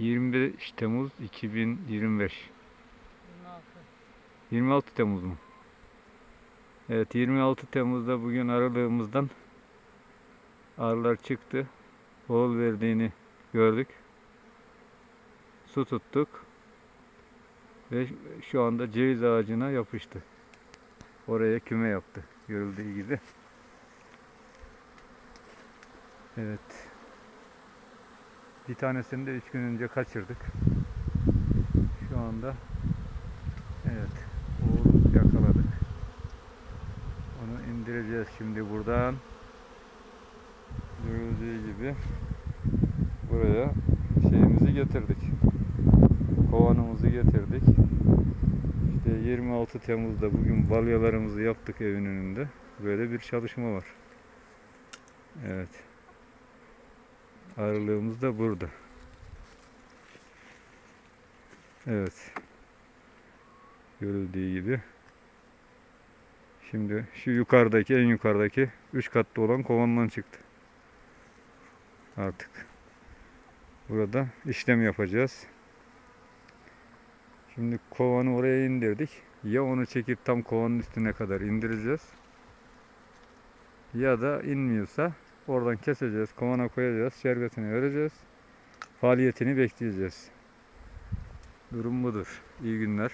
25 Temmuz 2025. 26. 26 Temmuz mu? Evet 26 Temmuz'da bugün aralığımızdan arılar çıktı. Oğul verdiğini gördük. Su tuttuk. Ve şu anda ceviz ağacına yapıştı. Oraya küme yaptı. Görüldüğü gibi. Evet. Bir tanesini de 3 gün önce kaçırdık. Şu anda evet oğlu yakaladık. Onu indireceğiz şimdi buradan. Görüldüğü gibi buraya şeyimizi getirdik. Kovanımızı getirdik. İşte 26 Temmuz'da bugün balyalarımızı yaptık evin önünde. Böyle bir çalışma var. Evet. Arılığımız da burada. Evet. Görüldüğü gibi. Şimdi şu yukarıdaki en yukarıdaki 3 katlı olan kovandan çıktı. Artık. Burada işlem yapacağız. Şimdi kovanı oraya indirdik. Ya onu çekip tam kovanın üstüne kadar indireceğiz. Ya da inmiyorsa oradan keseceğiz. Kovana koyacağız. Şerbetini vereceğiz. Faaliyetini bekleyeceğiz. Durum budur. İyi günler.